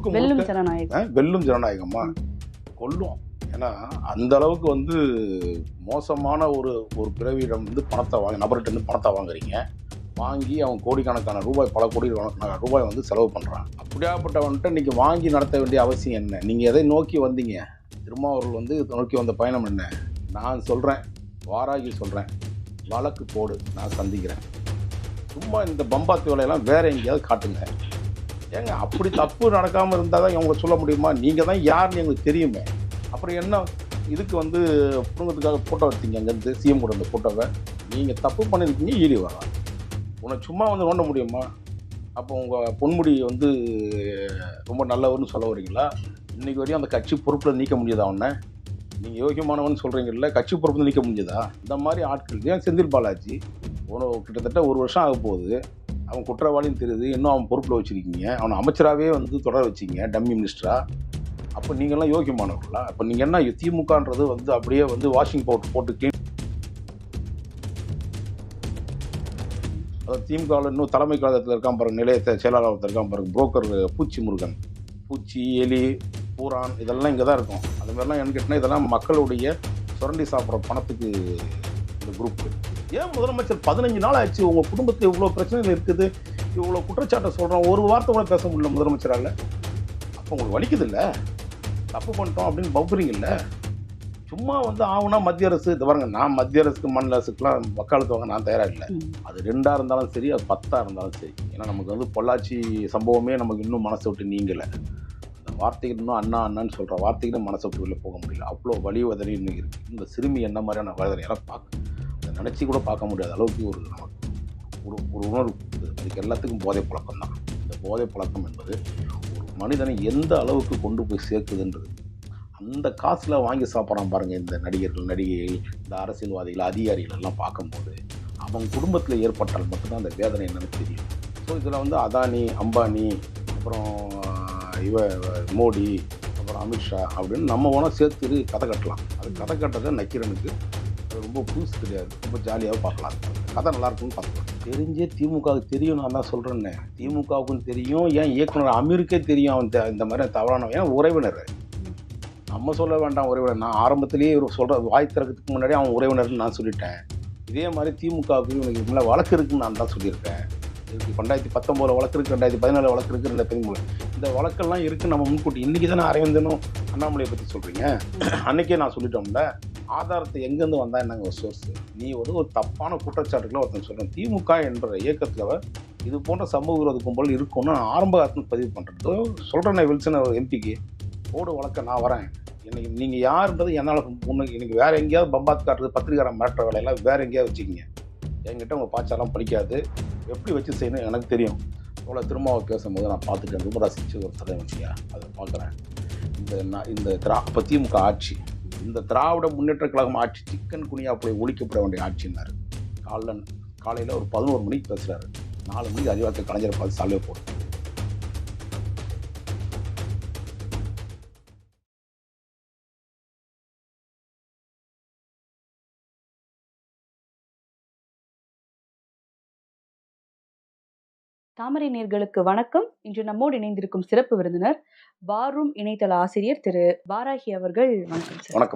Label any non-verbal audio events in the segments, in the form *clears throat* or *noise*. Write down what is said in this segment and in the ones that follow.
முழுக்க வெல்லும் ஜனநாயகம். வெல்லும் ஜனநாயகமா கொல்லும். ஏன்னா அந்த அளவுக்கு வந்து மோசமான ஒரு ஒரு பிறவியிடம் வந்து பணத்தை வாங்க நபர்கிட்ட இருந்து பணத்தை வாங்குறீங்க. வாங்கி அவன் கோடிக்கணக்கான ரூபாய் பல கோடி ரூபாய் வந்து செலவு பண்ணுறான் அப்படியாப்பட்டவன்கிட்ட இன்னைக்கு வாங்கி நடத்த வேண்டிய அவசியம் என்ன? நீங்கள் எதை நோக்கி வந்தீங்க? திருமாவர்கள் வந்து நோக்கி வந்த பயணம் என்ன? நான் சொல்கிறேன் வாராகி சொல்கிறேன் வழக்கு போடு. நான் சந்திக்கிறேன். சும்மா இந்த பம்பாத்து வேலையெல்லாம் வேற எங்கேயாவது காட்டுங்க. ஏங்க அப்படி தப்பு நடக்காமல் இருந்தால் தான் இவங்க சொல்ல முடியுமா? நீங்கள் தான் யாருன்னு எங்களுக்கு தெரியுமே. அப்புறம் என்ன? இதுக்கு வந்து குடும்பத்துக்காக ஃபோட்டோ எடுத்தீங்க அங்கேருந்து சிஎம் கூட அந்த ஃபோட்டோவை நீங்கள் தப்பு பண்ணியிருக்கீங்க ஈடி வரலாம் உன்னை சும்மா வந்து நோண்ட முடியுமா? அப்போ உங்கள் பொன்முடி வந்து ரொம்ப நல்லவர்னு சொல்ல வரீங்களா? இன்றைக்கி வரையும் அந்த கட்சி பொறுப்பில் நீக்க முடியுதா அவனை நீங்கள் யோகியமானவன் சொல்கிறீங்கல்ல கட்சி பொறுப்பு நீக்க முடியுதா இந்த மாதிரி ஆட்கள் ஏன் செந்தில் பாலாஜி? உனக்கு கிட்டத்தட்ட ஒரு வருஷம் ஆக போகுது அவன் குற்றவாளின்னு தெரியுது. இன்னும் அவன் பொறுப்பில் வச்சுருக்கீங்க. அவனை அமைச்சராகவே வந்து தொடர வச்சிங்க டம்மி மினிஸ்டரா. அப்போ நீங்கள்லாம் யோக்கியமானவர்களா அப்போ நீங்கள் என்ன திமுகன்றது வந்து அப்படியே வந்து வாஷிங் பவுடர் போட்டு அதாவது திமுகவில் இன்னும் தலைமை கழகத்தில் இருக்கான் பாருங்க நிலையத்தை செயலாளர் ஒருத்தர் இருக்கான் பாருங்க புரோக்கர் பூச்சி முருகன். பூச்சி எலி பூரான் இதெல்லாம் இங்கே தான் இருக்கும். அந்த மாதிரிலாம் என்னன்னு கேட்டிங்கன்னா இதெல்லாம் மக்களுடைய சுரண்டி சாப்பிட்ற பணத்துக்கு இந்த குரூப் ஏன் முதலமைச்சர் பதினஞ்சு நாள் ஆச்சு? உங்கள் குடும்பத்தில் இவ்வளோ பிரச்சனைகள் இருக்குது. இவ்வளோ குற்றச்சாட்டை சொல்கிறோம் ஒரு வார்த்தை கூட பேச முடியல முதலமைச்சரால். அப்போ உங்களுக்கு வலிக்குது இல்லை தப்பு பண்ணிட்டோம் அப்படின்னு பவுக்குறீங்கல்ல? சும்மா வந்து ஆகுனா மத்திய அரசு இது பாருங்க நான் மத்திய அரசுக்கு மாநில அரசுக்குலாம் வக்காலத்து வாங்க நான் தயாராக இல்லை. அது ரெண்டாக இருந்தாலும் சரி அது பத்தாக இருந்தாலும் சரி. ஏன்னா நமக்கு வந்து பொள்ளாச்சி சம்பவமே நமக்கு இன்னும் மனசை விட்டு நீங்கலை. அந்த வார்த்தைக்கு இன்னும் அண்ணா அண்ணான்னு சொல்கிற வார்த்தைக்கு மனசை விட்டு வெளில போக முடியல. அவ்வளோ வலி வதறி இன்னைக்கு இருக்குது இந்த சிறுமி என்ன மாதிரியான வதறி எல்லாம் பார்க்க நினச்சி கூட பார்க்க முடியாத அளவுக்கு ஒரு நமக்கு ஒரு ஒரு உணர்வு அதுக்கு எல்லாத்துக்கும் போதை பழக்கம் தான். இந்த போதை பழக்கம் என்பது ஒரு மனிதனை எந்த அளவுக்கு கொண்டு போய் சேர்க்குதுன்றது. அந்த காசில் வாங்கி சாப்பிட்றான் பாருங்கள் இந்த நடிகர்கள் நடிகைகள் இந்த அரசியல்வாதிகள் அதிகாரிகள் எல்லாம் பார்க்கும்போது அவன் குடும்பத்தில் ஏற்பட்டால் மட்டும்தான் அந்த வேதனை என்னன்னு தெரியும். ஸோ இதில் வந்து அதானி அம்பானி அப்புறம் இவ மோடி அப்புறம் அமித்ஷா அப்படின்னு நம்ம வேணால் சேர்த்து கதை கட்டலாம். அது கதை கட்டதை நக்கீரனுக்கு ரொம்ப புதுசு கிடையாது ரொம்ப ஜாலியாக பார்க்கலாம். கதை நல்லா இருக்கும்னு பார்க்கலாம். தெரிஞ்சே திமுகவுக்கு தெரியும் நான் தான் சொல்கிறேன்னே திமுகவுக்கும் தெரியும். ஏன் இயக்குனர் அமீருக்கே தெரியும் அவன் த- இந்த மாதிரி தவறானவன். ஏன் உறவினர்? நம்ம சொல்ல வேண்டாம் உறவினர். நான் ஆரம்பத்திலேயே இவர் சொல்கிற வாய் திறக்கிறதுக்கு முன்னாடி அவன் உறவினர்னு நான் சொல்லிட்டேன். இதே மாதிரி திமுகவுக்கு இவனுக்கு முன்னாடி வழக்கு இருக்குன்னு நான் தான் சொல்லியிருக்கேன். ரெண்டாயிரத்தி பத்தொம்போது வழக்கு இருக்குது ரெண்டாயிரத்தி பதினாலு வழக்கு இருக்குது ரெண்டாயிரத்தி பதிமூணு இந்த வழக்கெல்லாம் இருக்குது நம்ம முன்கூட்டி. இன்றைக்கி தானே அரவிந்தனும் அண்ணாமலையை பற்றி சொல்கிறீங்க அன்றைக்கே நான் சொல்லிட்டோம்ல. ஆதாரத்தை எங்கேருந்து வந்தால் என்னங்க ஒரு சோர்ஸ் நீ வந்து ஒரு தப்பான குற்றச்சாட்டுகளை ஒருத்தன் சொல்கிறேன் திமுக என்ற இயக்கத்தில் இது போன்ற சமூக விரோத கும்பல் இருக்கும்னு நான் ஆரம்ப காலத்தில் பதிவு பண்ணுறது சொல்கிறேன் வில்சன் எம்பிக்கு போடு வழக்க நான் வரேன். இன்னைக்கு நீங்கள் யாருன்றது என்னால் முன்னுக்கு இன்றைக்கி வேறு எங்கேயாவது பம்பாத் காட்டுறது பத்திரிகாரம் மிரட்டுற வேலையெல்லாம் வேறு எங்கேயாவது வச்சுக்கிங்க. என்கிட்ட உங்கள் பாச்சாலாம் படிக்காது எப்படி வச்சு செய்யணும் எனக்கு தெரியும். இவ்வளோ திருமாவை பேசும்போது நான் பார்த்துட்டேன். ரொம்ப ரசித்து ஒரு தலைவன் அதை பார்க்குறேன். இந்த நான் இந்த திரா இப்போ திமுக ஆட்சி. இந்த திராவிட முன்னேற்ற கழகம் ஆட்சி சிக்கன் குனியா போய் ஒழிக்கப்பட வேண்டிய ஆட்சின்னாரு காலைல காலையில் ஒரு பதினோரு மணிக்கு பேசுகிறாரு நாலு மணிக்கு அதிகாரத்தை கலைஞரை பார்த்து சாலையை போட்டு தாமரை நேர்களுக்கு வணக்கம். இன்று நம்மோடு இணைந்திருக்கும் சிறப்பு விருந்தினர் வாரும் இணையதள ஆசிரியர் திரு. வாராகி அவர்கள். வணக்கம் சார்.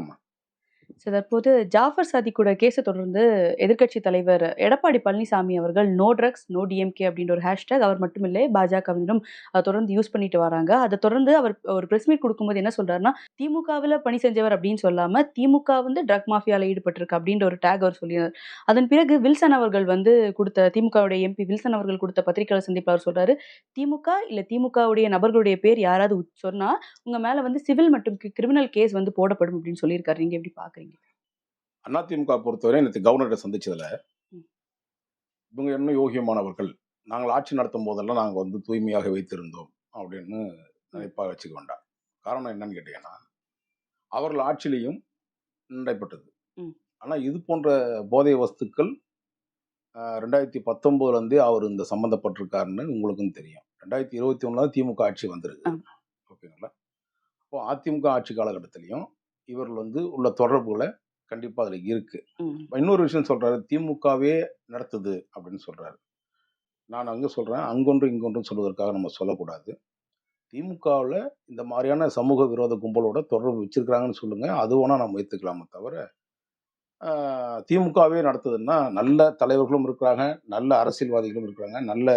ஸோ தற்போது ஜாஃபர் சாதிக்கூட கேஸை தொடர்ந்து எதிர்க்கட்சி தலைவர் எடப்பாடி பழனிசாமி அவர்கள் நோ ட்ரக்ஸ் நோ டிஎம்கே அப்படின்ற ஒரு ஹேஷ்டேக் அவர் மட்டுமில்லை பாஜகவினரும் அதை தொடர்ந்து யூஸ் பண்ணிட்டு வராங்க. அதை தொடர்ந்து அவர் ஒரு பிரஸ் மீட் கொடுக்கும்போது என்ன சொல்றாருன்னா திமுகவில் பணி செஞ்சவர் அப்படின்னு சொல்லாமல் திமுக வந்து ட்ரக் மாஃபியாவில் ஈடுபட்டிருக்கு அப்படின்ற ஒரு டேக் அவர் சொல்லினார். அதன் பிறகு வில்சன் அவர்கள் வந்து கொடுத்த திமுகவுடைய எம்பி வில்சன் அவர்கள் கொடுத்த பத்திரிகையாளர் சந்திப்பில் அவர் சொல்றாரு திமுக இல்லை திமுகவுடைய நபர்களுடைய பேர் யாராவது சொன்னால் உங்கள் மேலே வந்து சிவில் மற்றும் கிரிமினல் கேஸ் வந்து போடப்படும் அப்படின்னு சொல்லியிருக்காரு. நீங்கள் எப்படி பார்க்குறீங்க அதிமுக பொறுத்தவரை நேற்று கவர்னரை சந்திச்சதுல. இவங்க இன்னும் யோகியமானவர்கள்? நாங்கள் ஆட்சி நடத்தும் போதெல்லாம் நாங்கள் வந்து தூய்மையாக வைத்திருந்தோம் அப்படின்னு நினைப்பா வச்சுக்க வேண்டாம். காரணம் என்னன்னு கேட்டீங்கன்னா அவர்கள் ஆட்சியிலையும் நடைபெற்றது. ஆனால் இது போன்ற போதை வஸ்துக்கள் ரெண்டாயிரத்தி பத்தொம்போதுலேருந்தே அவர் இந்த சம்மந்தப்பட்டிருக்காருன்னு உங்களுக்கும் தெரியும். ரெண்டாயிரத்தி இருபத்தி ஒன்றில் திமுக ஆட்சி வந்திருக்கு. ஓகேங்களா? அப்போ அதிமுக ஆட்சி காலகட்டத்திலையும் இவர்கள் வந்து உள்ள தொடர்புகளை கண்டிப்பாக அதில் இருக்கு. ம். இன்னொரு விஷயம் சொல்றாரு திமுகவே நடத்துது அப்படின்னு சொல்றாரு. நான் அங்க சொல்றேன் அங்கொன்று இங்கொன்றும் சொல்வதற்காக நம்ம சொல்லக்கூடாது. திமுகவில் இந்த மாதிரியான சமூக விரோத கும்பலோட தொடர்பு வச்சிருக்கிறாங்கன்னு சொல்லுங்க அது வேணா நம்ம ஏற்றுக்கலாமே தவிர திமுகவே நடத்துதுன்னா நல்ல தலைவர்களும் இருக்கிறாங்க நல்ல அரசியல்வாதிகளும் இருக்கிறாங்க நல்ல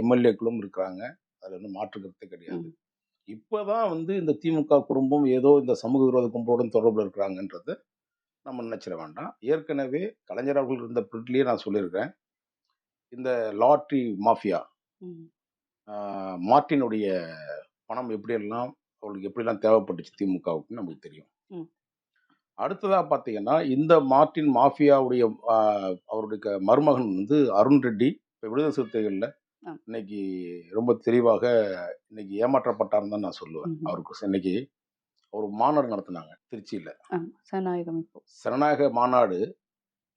எம்எல்ஏக்களும் இருக்கிறாங்க. அதில் ஒன்றும் மாற்று கருத்தே கிடையாது. இப்போதான் வந்து இந்த திமுக குடும்பம் ஏதோ இந்த சமூக விரோத கும்பலோட தொடர்பில் இருக்கிறாங்கன்றத நம்ம நினைச்சிட வேண்டாம் ஏற்கனவே கலைஞர் அவர்கள் இருந்த பிரிட்லேயே நான் சொல்லியிருக்கேன் இந்த லாட்ரி மாஃபியா மார்ட்டினுடைய பணம் எப்படியெல்லாம் அவளுக்கு எப்படிலாம் தேவைப்பட்டுச்சு திமுகவுக்கு நமக்கு தெரியும் ம். அடுத்ததா பார்த்தீங்கன்னா இந்த மார்ட்டின் மாஃபியாவுடைய அவருடைய மருமகன் வந்து அருண் ரெட்டி இப்போ விடுதலை சிறுத்தைகளில். இன்னைக்கு ரொம்ப தெளிவாக இன்னைக்கு ஏமாற்றப்பட்டார்னு தான் நான் சொல்லுவேன். அவருக்கு இன்னைக்கு ஒரு மாநாடு நடத்தினாங்க திருச்சியில். ஆமா சனாயகம் இப்போ. சனநாயக மாநாடு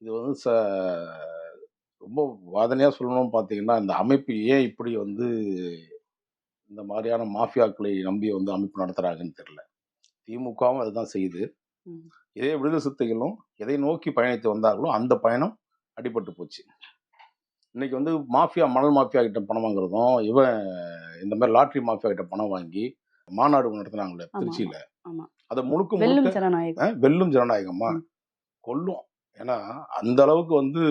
இது வந்து ச ரொம்ப வாதனையாக சொல்லணும்னு பார்த்தீங்கன்னா இந்த அமைப்பு ஏன் இப்படி வந்து இந்த மாதிரியான மாஃபியாக்களை நம்பி வந்து அமைப்பு நடத்துகிறாங்கன்னு தெரியல. திமுகவும் அதுதான் செய்யுது. ம். இதே விடுதலை சிறுத்தைகளும் எதை நோக்கி பயணித்து வந்தார்களோ அந்த பயணம் அடிபட்டு போச்சு. இன்னைக்கு வந்து மாஃபியா மணல் மாஃபியா கிட்ட பணம் வாங்குறதும் இவன் இந்த மாதிரி லாட்ரி மாஃபியா கிட்ட பணம் வாங்கி மாநாடு நடத்துனாங்களே திருச்சியில. அதை முழுக்க வெல்லும் ஜனநாயகம். வெல்லும் ஜனநாயகமா. கொல்லும். ஏன்னா அந்த அளவுக்கு வந்து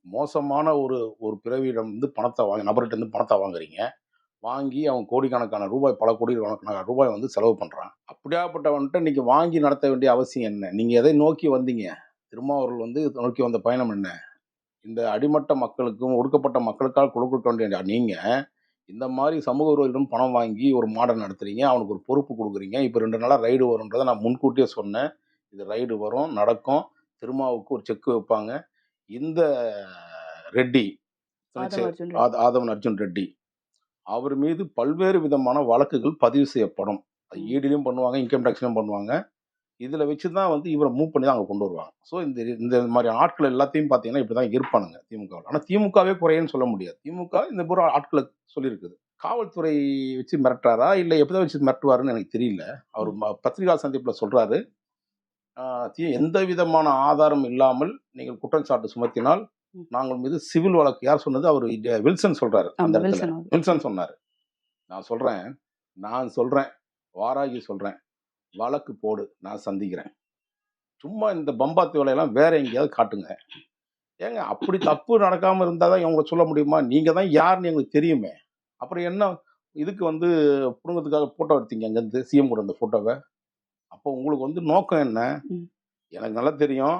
மோசமான ஒரு ஒரு பிறவியிடம் வந்து பணத்தை வாங்கி நபர்கிட்ட இருந்து பணத்தை வாங்குறீங்க. வாங்கி அவன் கோடிக்கணக்கான ரூபாய் பல கோடி கணக்கான ரூபாய் வந்து செலவு பண்றான். அப்படியாப்பட்டவன்கிட்ட இன்னைக்கு வாங்கி நடத்த வேண்டிய அவசியம் என்ன? நீங்க எதை நோக்கி வந்தீங்க? திருமாவர்கள் வந்து நோக்கி வந்த பயணம் என்ன? இந்த அடிமட்ட மக்களுக்கும் ஒடுக்கப்பட்ட மக்களுக்காக கொடுக்க வேண்டிய நீங்க இந்த மாதிரி சமூக விரோதிகளும் பணம் வாங்கி ஒரு மாடல் நடத்துறீங்க அவனுக்கு ஒரு பொறுப்பு கொடுக்குறீங்க இப்போ ரெண்டு நாளாக ரைடு வரும்ன்றதை நான் முன்கூட்டியே சொன்னேன். இது ரைடு வரும் நடக்கும். திருமாவுக்கு ஒரு செக் வைப்பாங்க. இந்த ரெட்டி ஆதவன் அர்ஜுன் ரெட்டி. அவர் மீது பல்வேறு விதமான வழக்குகள் பதிவு செய்யப்படும். அது. ஈடிலையும் பண்ணுவாங்க இன்கம் டேக்ஸ்லையும் பண்ணுவாங்க. இதில் வச்சு தான் வந்து இவரை மூவ் பண்ணி தான் அங்கே கொண்டு வருவாங்க. ஸோ இந்த இந்த மாதிரி ஆட்கள் எல்லாத்தையும் பார்த்தீங்கன்னா இப்படி தான் இருப்பானுங்க திமுக ஆனால் திமுகவே குறையன்னு சொல்ல முடியாது. திமுக இந்த பூரா ஆட்களை சொல்லியிருக்குது. காவல்துறை வச்சு மிரட்டாரா இல்லை எப்படிதான் வச்சு மிரட்டுவாருன்னு எனக்கு தெரியல. அவர் பத்திரிகா சந்திப்பில் தி- எந்த விதமான ஆதாரம் இல்லாமல் நீங்கள் குற்றச்சாட்டு சுமத்தினால். நாங்கள் மீது சிவில் வழக்கு யார் சொன்னது? அவர் வில்சன் சொல்றாரு அந்த வில்சன் சொன்னாரு. நான் சொல்றேன். நான் சொல்றேன். வாராகி சொல்றேன். வழக்கு போடு நான் சந்திக்கிறேன். சும்மா இந்த பம்பாத்து வேலையெல்லாம் வேற எங்கேயாவது காட்டுங்க. ஏங்க அப்படி தப்பு நடக்காம இருந்தாதான் இவங்க சொல்ல முடியுமா? நீங்க தான் யாருன்னு எங்களுக்கு தெரியுமே. அப்புறம் என்ன? இதுக்கு வந்து குடும்பத்துக்காக போட்டோ எடுத்தீங்க அங்கேருந்து சிஎம் கூட அந்த போட்டோவை அப்போ உங்களுக்கு வந்து நோக்கம் என்ன. எனக்கு நல்லா தெரியும்.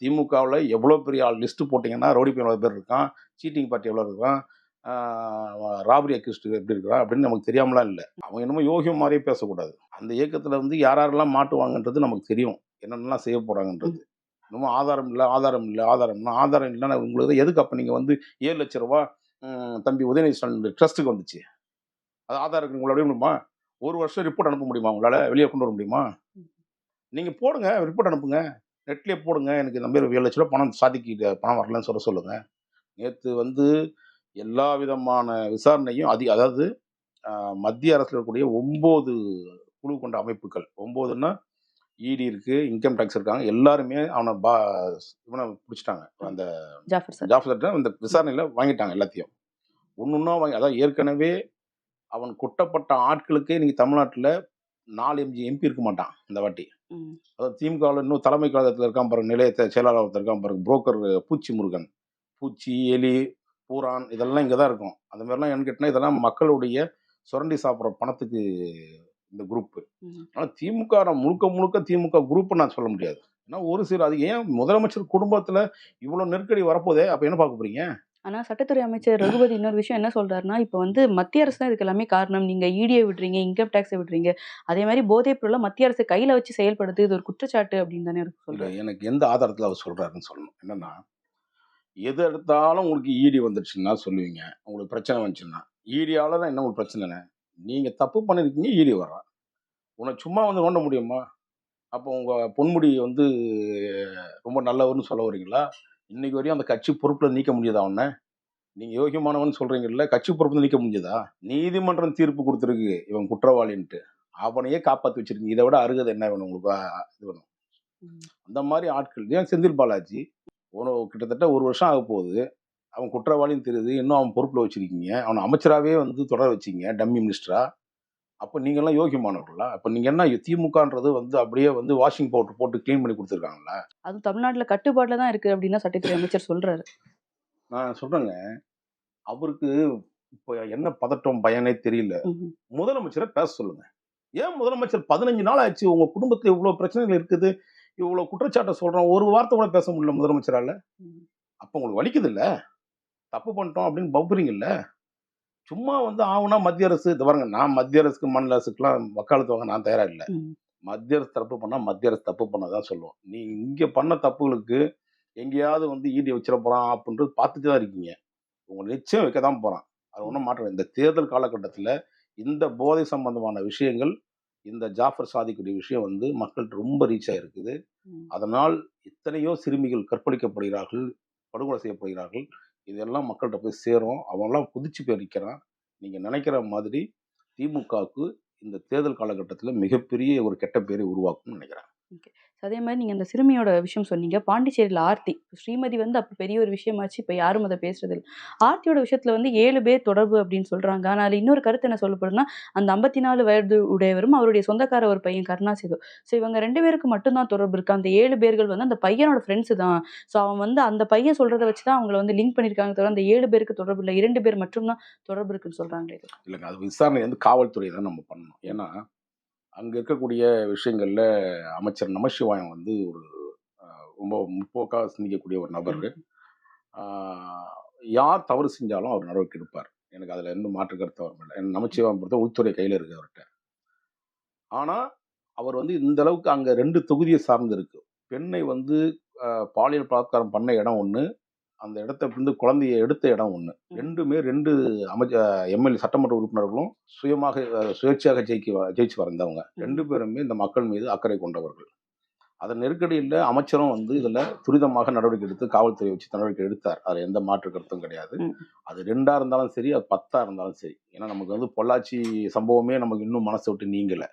திமுகவில் எவ்வளோ பெரிய ஆள் லிஸ்ட்டு போட்டிங்கன்னா ரவுடி பையன் எவ்வளோ பேர் இருக்கான்? சீட்டிங் பார்ட்டி எவ்வளோ இருக்கான்? ராபரி அக்யூஸ்ட் எப்படி இருக்கிறான் அப்படின்னு நமக்கு தெரியாமலாம் இல்லை. அவங்க என்னமோ யோகியம் மாதிரியே பேசக்கூடாது. அந்த இயக்கத்தில் வந்து யார் யாரெல்லாம் மாட்டுவாங்கன்றது நமக்கு தெரியும். என்னென்னலாம் செய்ய போகிறாங்கன்றது இன்னமும் ஆதாரம் இல்லை ஆதாரம் இல்லை ஆதாரம் இல்லை ஆதாரம் இல்லைன்னா உங்களுக்கு எதுக்கு அப்போ நீங்கள் வந்து ஏழு லட்ச ரூபா தம்பி உதயநிதி ஸ்டாலின் ட்ரஸ்ட்டுக்கு வந்துச்சு? அது ஆதாரம் அப்படியே முடியுமா ஒரு வருஷம் ரிப்போர்ட் அனுப்ப முடியுமா உங்களால்? வெளியே கொண்டு வர முடியுமா? நீங்கள் போடுங்க ரிப்போர்ட் அனுப்புங்க. நெட்லேயே போடுங்க. எனக்கு இந்த மாதிரி ஏழு லட்ச ரூபா பணம் சாதிக்க பணம் வரலன்னு சொல்ல சொல்லுங்கள் நேற்று வந்து எல்லா விதமான விசாரணையும் அதிக அதாவது மத்திய அரசில் இருக்கக்கூடிய ஒம்பது குழு கொண்ட அமைப்புகள். ஒம்போதுன்னா இடி இருக்கு இன்கம் டேக்ஸ் இருக்காங்க எல்லாருமே அவனை பா இவனை பிடிச்சிட்டாங்க. அந்த ஜாஃபர் ஜாஃபர்கிட்ட இந்த விசாரணையில் வாங்கிட்டாங்க எல்லாத்தையும். ஒன்று ஒன்றா வாங்கி அதாவது ஏற்கனவே அவன் குட்டப்பட்ட ஆட்களுக்கே இன்னைக்கு தமிழ்நாட்டில் நாலு எம்ஜி எம்பி இருக்க மாட்டான் இந்த வாட்டி. அதாவது திமுகவில் இன்னும் தலைமை கழகத்தில் இருக்கான் பாருங்க நிலையத்தை செயலாளர் ஒருத்தர் இருக்கான் பாருங்க புரோக்கர் பூச்சி முருகன் பூச்சி எலி பூரான் இதெல்லாம் இங்கே தான் இருக்கும். அந்த மாதிரிலாம் என்ன கேட்டினா இதெல்லாம் மக்களுடைய சுரண்டி சாப்பிட்ற பணத்துக்கு இந்த குரூப்பு. ஆனால் திமுக நான் முழுக்க முழுக்க திமுக குரூப் நான் சொல்ல முடியாது. ஏன்னா ஒரு சில அது ஏன் முதலமைச்சர் குடும்பத்தில் இவ்வளோ நெருக்கடி வரப்போதே அப்போ என்ன பார்க்க போறீங்க? ஆனா சட்டத்துறை அமைச்சர் ரகுபதி இன்னொரு விஷயம் என்ன சொல்றாருன்னா இப்போ வந்து மத்திய அரசு தான் இதுக்கு எல்லாமே காரணம். நீங்க இடியை விடுறீங்க இன்கம் டேக்ஸை விடுறீங்க. அதே மாதிரி போதைப் பொருளை மத்திய அரசு கையில வச்சு செயல்படுது இது ஒரு குற்றச்சாட்டு அப்படின்னு தானே இருக்கு சொல்றாரு. எனக்கு எந்த ஆதாரத்தில் அவர் சொல்கிறாருன்னு சொல்லணும். என்னன்னா எது எடுத்தாலும் உங்களுக்கு ஈடி வந்துடுச்சுன்னா சொல்லுவீங்க. உங்களுக்கு பிரச்சனை வந்துச்சுன்னா. ஈடியால தான் என்ன உங்களுக்கு பிரச்சனை நீங்கள் தப்பு பண்ணியிருக்கீங்க ஈடி வர்றான் உன்னை சும்மா வந்து நோண்ட முடியுமா? அப்போ உங்கள் பொன்முடி வந்து ரொம்ப நல்லவர்னு சொல்ல வரீங்களா இன்னைக்கு வரையும் அந்த கட்சி பொறுப்பில் நீக்க முடியுதா அவனை நீங்கள் யோகியமானவன் சொல்கிறீங்கல்ல கட்சி பொறுப்பு நீக்க முடியுதா நீதிமன்றம் தீர்ப்பு கொடுத்துருக்கு இவன் குற்றவாளின்ட்டு. அவனையே காப்பாற்றி வச்சிருக்கீங்க. இதை விட அருகதை என்ன வேணும் உங்களுக்கு? இது வேணும். அந்த மாதிரி ஆட்கள். ஏன் செந்தில் பாலாஜி? ஒரு கிட்டத்தட்ட ஒரு வருஷம் ஆக போகுது. அவன் குற்றவாளின்னு தெரியுது. இன்னும் அவன் பொறுப்பில் வச்சிருக்கீங்க. அவனை அமைச்சராகவே வந்து தொடர வச்சிங்க டம்மி மினிஸ்டரா. அப்போ நீங்கெல்லாம் யோகியமானவர்களா அப்போ நீங்கள் என்ன திமுகன்றது வந்து அப்படியே வந்து வாஷிங் பவுடர் போட்டு க்ளீன் பண்ணி கொடுத்துருக்காங்களா? அதுவும் தமிழ்நாட்டுல கட்டுப்பாட்டுல தான் இருக்கு அப்படின்னு சட்டத்துறை அமைச்சர் சொல்றாரு. நான் சொல்கிறேங்க அவருக்கு இப்போ என்ன பதட்டம் பயனே தெரியல. முதலமைச்சரை பேச சொல்லுங்க. ஏன் முதலமைச்சர் பதினஞ்சு நாள் ஆச்சு? உங்க குடும்பத்துல இவ்வளவு பிரச்சனைகள் இருக்குது. இவ்வளவு குற்றச்சாட்டை சொல்றோம். ஒரு வார்த்தை கூட பேச முடியல முதலமைச்சரால. அப்ப உங்களுக்கு வலிக்குது இல்ல தப்பு பண்ணிட்டோம் அப்படின்னு பவுறீங்கல்ல சும்மா வந்து ஆகுனா மத்திய அரசு இது பாருங்க நான் மத்திய அரசுக்கு மாநில அரசுக்குலாம் வக்காலத்து வாங்க நான் தயாரா இல்லை. மத்திய அரசு தப்பு பண்ணா மத்திய அரசு தப்பு பண்ணதான் சொல்லுவோம். நீ இங்க பண்ண தப்புகளுக்கு எங்கேயாவது வந்து ஈடி வச்சிட போறான் அப்படின்றது பார்த்துட்டு தான் இருக்கீங்க. உங்களை நிச்சயம் வைக்க தான் போறான். அது ஒன்றும் மாற்றம். இந்த தேர்தல் காலகட்டத்தில் இந்த போதை சம்பந்தமான விஷயங்கள் இந்த ஜாஃபர் சாதிக்குடைய விஷயம் வந்து மக்கள்கிட்ட ரொம்ப ரீச் ஆயிருக்குது. ம். அதனால் எத்தனையோ சிறுமிகள் கற்பழிக்கப்படுகிறார்கள் படுகொலை செய்யப்படுகிறார்கள். இதெல்லாம் மக்கள்கிட்ட போய் சேரும். அவன்லாம் குதிச்சு போய் நிற்கிறான் நீங்கள் நினைக்கிற மாதிரி திமுகவுக்கு இந்த தேர்தல் காலகட்டத்தில் மிகப்பெரிய ஒரு கெட்ட பேரை உருவாக்கும்னு நினைக்கிறேன். ஓகே. அதே மாதிரி நீங்கள் அந்த சிறுமியோட விஷயம் சொன்னீங்க. பாண்டிச்சேரியில் ஆர்த்தி. ஸ்ரீமதி வந்து அப்போ பெரிய ஒரு விஷயமாச்சு. இப்போ யாரும் அதை பேசுறதில்ல. ஆர்த்தியோட விஷயத்தில் வந்து ஏழு பேர் தொடர்பு அப்படின்னு சொல்கிறாங்க ஆனால் அதுல இன்னொரு கருத்து என்ன சொல்லப்படுதுன்னா அந்த ஐம்பத்தி நாலு வயது உடையவரும் அவருடைய சொந்தக்கார ஒரு பையன் கருணாசேது. ஸோ இவங்க ரெண்டு பேருக்கு மட்டும்தான் தொடர்பு இருக்கு. அந்த ஏழு பேர்கள் வந்து அந்த பையனோட ஃப்ரெண்ட்ஸு தான். ஸோ அவன் வந்து அந்த பையன் சொல்கிறத வச்சு தான் அவங்கள வந்து லிங்க் பண்ணியிருக்காங்க தவிர அந்த ஏழு பேருக்கு தொடர்பு இல்லை. இரண்டு பேர் மட்டும்தான் தொடர்பு இருக்குன்னு சொல்கிறாங்க இல்லைங்க. அது விசாரணை வந்து காவல்துறை தான் நம்ம பண்ணணும். ஏன்னா அங்கே இருக்கக்கூடிய விஷயங்களில் அமைச்சர் நமசிவாயம் வந்து ஒரு ரொம்ப முற்போக்காக சிந்திக்கக்கூடிய ஒரு நபர் யார் தவறு செஞ்சாலும் அவர் நடவடிக்கை எடுப்பார். எனக்கு அதில் எந்த மாற்று கருத்து வர முடியல எனக்கு நமச்சிவாயம் பொறுத்த உள்துறை கையில் இருக்கு அவர்கிட்ட ஆனால் அவர் வந்து இந்த அளவுக்கு அங்கே ரெண்டு தொகுதியை சார்ந்து இருக்கு. பெண்ணை வந்து பாலியல் பலாத்காரம் பண்ண இடம் ஒன்று அந்த இடத்த வந்து குழந்தைய எடுத்த இடம் ஒன்று ரெண்டுமே ரெண்டு அமைச்ச எம்எல்ஏ சட்டமன்ற உறுப்பினர்களும் சுயமாக சுயேட்சையாக ஜெயிக்க ஜெயிச்சு வந்தவங்க ரெண்டு பேருமே இந்த மக்கள் மீது அக்கறை கொண்டவர்கள். அதன் நெருக்கடியில் அமைச்சரும் வந்து இதில் துரிதமாக நடவடிக்கை எடுத்து காவல்துறை வச்சு நடவடிக்கை எடுத்தார். அதில் எந்த மாற்று கருத்தும் கிடையாது. அது ரெண்டா இருந்தாலும் சரி அது பத்தா இருந்தாலும் சரி. ஏன்னா நமக்கு வந்து பொள்ளாச்சி சம்பவமே நமக்கு இன்னும் மனசை விட்டு நீங்கலை.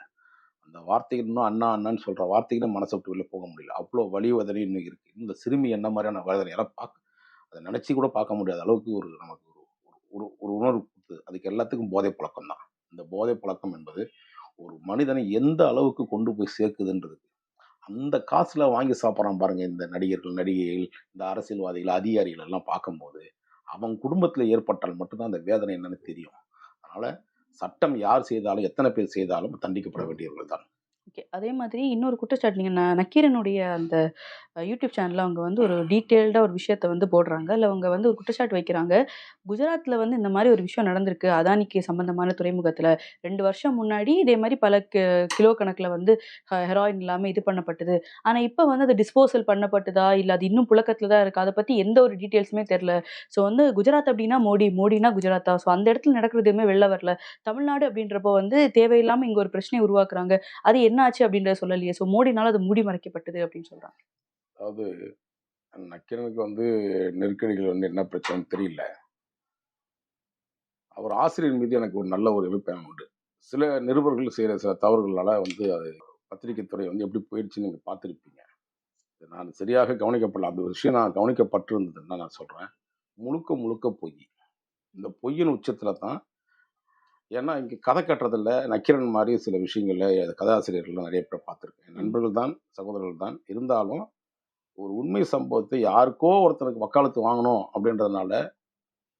அந்த வார்த்தைகள் இன்னும் அண்ணா அண்ணான்னு சொல்ற வார்த்தைகளும் மனசை விட்டு வெளில போக முடியல. அவ்வளோ வலி வேதனை இன்னும் இருக்கு. இந்த சிறுமி என்ன மாதிரியான வேதனை? எல்லாம் பார்க்க அதை நினச்சி கூட பார்க்க முடியாத அளவுக்கு ஒரு நமக்கு ஒரு ஒரு ஒரு உணர்வு கொடுத்து அதுக்கு எல்லாத்துக்கும் போதை பழக்கம் தான். இந்த போதை பழக்கம் என்பது ஒரு மனிதனை எந்த அளவுக்கு கொண்டு போய் சேர்க்குதுன்றது. அந்த காசில் வாங்கி சாப்பிட்றான் பாருங்கள் இந்த நடிகர்கள் நடிகைகள் இந்த அரசியல்வாதிகள் அதிகாரிகள் எல்லாம் பார்க்கும்போது அவன் குடும்பத்தில் ஏற்பட்டால் மட்டும்தான் அந்த வேதனை என்னன்னு தெரியும். அதனால் சட்டம் யார் செய்தாலும் எத்தனை பேர் செய்தாலும் தண்டிக்கப்பட வேண்டியவர்கள் தான். ஓகே. அதே மாதிரி இன்னொரு குற்றச்சாட்டு நீங்கள் ந நக்கீரனுடைய அந்த யூடியூப் சேனலில் அவங்க வந்து ஒரு டீட்டெயில்டாக ஒரு விஷயத்த வந்து போடுறாங்க. இல்லை அவங்க வந்து ஒரு குற்றச்சாட்டு வைக்கிறாங்க. குஜராத்தில் வந்து இந்த மாதிரி ஒரு விஷயம் நடந்திருக்கு. அதானிக்கு சம்பந்தமான துறைமுகத்தில் ரெண்டு வருஷம் முன்னாடி இதே மாதிரி பல கிலோ கணக்கில் வந்து ஹெராயின் இல்லாமல் இது பண்ணப்பட்டது. ஆனால் இப்போ வந்து அது டிஸ்போசல் பண்ணப்பட்டதா? இல்லை அது இன்னும் புழக்கத்தில் தான் இருக்குது அதை பற்றி எந்த ஒரு டீட்டெயில்ஸுமே தெரில. ஸோ வந்து குஜராத் அப்படின்னா மோடி. மோடினா குஜராத்தா? ஸோ அந்த இடத்துல நடக்கிறது எதுவுமே வெளில வரல. தமிழ்நாடு அப்படின்றப்போ வந்து தேவையில்லாமல் இங்கே ஒரு பிரச்சனையை உருவாக்குறாங்க. அது என்னாச்சு அப்படின்றத சொல்லலையே. ஸோ மோடினால அது மூடி மறைக்கப்பட்டது அப்படின்னு சொல்கிறாங்க அதாவது நக்கிரனுக்கு வந்து நெருக்கடிகள் வந்து என்ன பிரச்சனைன்னு தெரியல. அவர் ஆசிரியர் மீது எனக்கு ஒரு நல்ல ஒரு அபிப்பிராயம் உண்டு. சில நிருபர்கள் செய்கிற சில தவறுகளால் வந்து அது பத்திரிகை துறை வந்து எப்படி போயிடுச்சுன்னு நீங்கள் பார்த்துருப்பீங்க. நான் சரியாக கவனிக்கப்படல. அப்படி ஒரு விஷயம் நான் கவனிக்கப்பட்டிருந்ததுன்னா நான் சொல்கிறேன் முழுக்க முழுக்க பொய். இந்த பொய்யின் உச்சத்தில் தான் ஏன்னா இங்கே கதை கட்டுறதில்ல. நக்கீரன் மாதிரி சில விஷயங்களில் கதாசிரியர்கள் நிறைய பேர் பார்த்துருக்கேன். நண்பர்கள் தான் சகோதரர்கள் தான். இருந்தாலும் ஒரு உண்மை சம்பவத்தை யாருக்கோ ஒருத்தனுக்கு வக்காலத்து வாங்கணும் அப்படின்றதுனால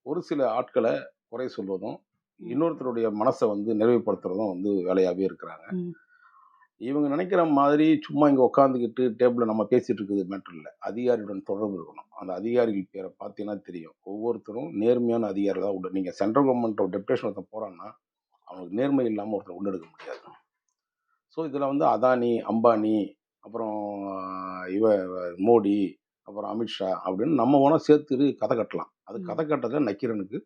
ஒரு சில ஆட்களை குறை சொல்வதும் இன்னொருத்தருடைய மனசை வந்து நிறைவுபடுத்துறதும் வந்து வேலையாகவே இருக்கிறாங்க. இவங்க நினைக்கிற மாதிரி சும்மா இங்கே உட்காந்துக்கிட்டு டேபிளில் நம்ம பேசிட்டு இருக்குது மேட்டர் இல்லை. அதிகாரியுடன் தொடர்பு இருக்கணும். அந்த அதிகாரிகள் பேரை பார்த்தீங்கன்னா தெரியும். ஒவ்வொருத்தரும் நேர்மையான அதிகாரி தான் உண்டு. நீங்கள் சென்ட்ரல் கவர்மெண்ட் டெப்டேஷன் ஒருத்தன் போகிறான்னா அவனுக்கு நேர்மை இல்லாமல் ஒருத்தர் உள்ளெடுக்க முடியாது. ஸோ இதில் வந்து அதானி அம்பானி அப்புறம் இவ மோடி அப்புறம் அமித்ஷா அப்படின்னு நம்ம வேணால் சேர்த்து கதை கட்டலாம். அது. கதை கட்டுறதுல நக்கீரனுக்கு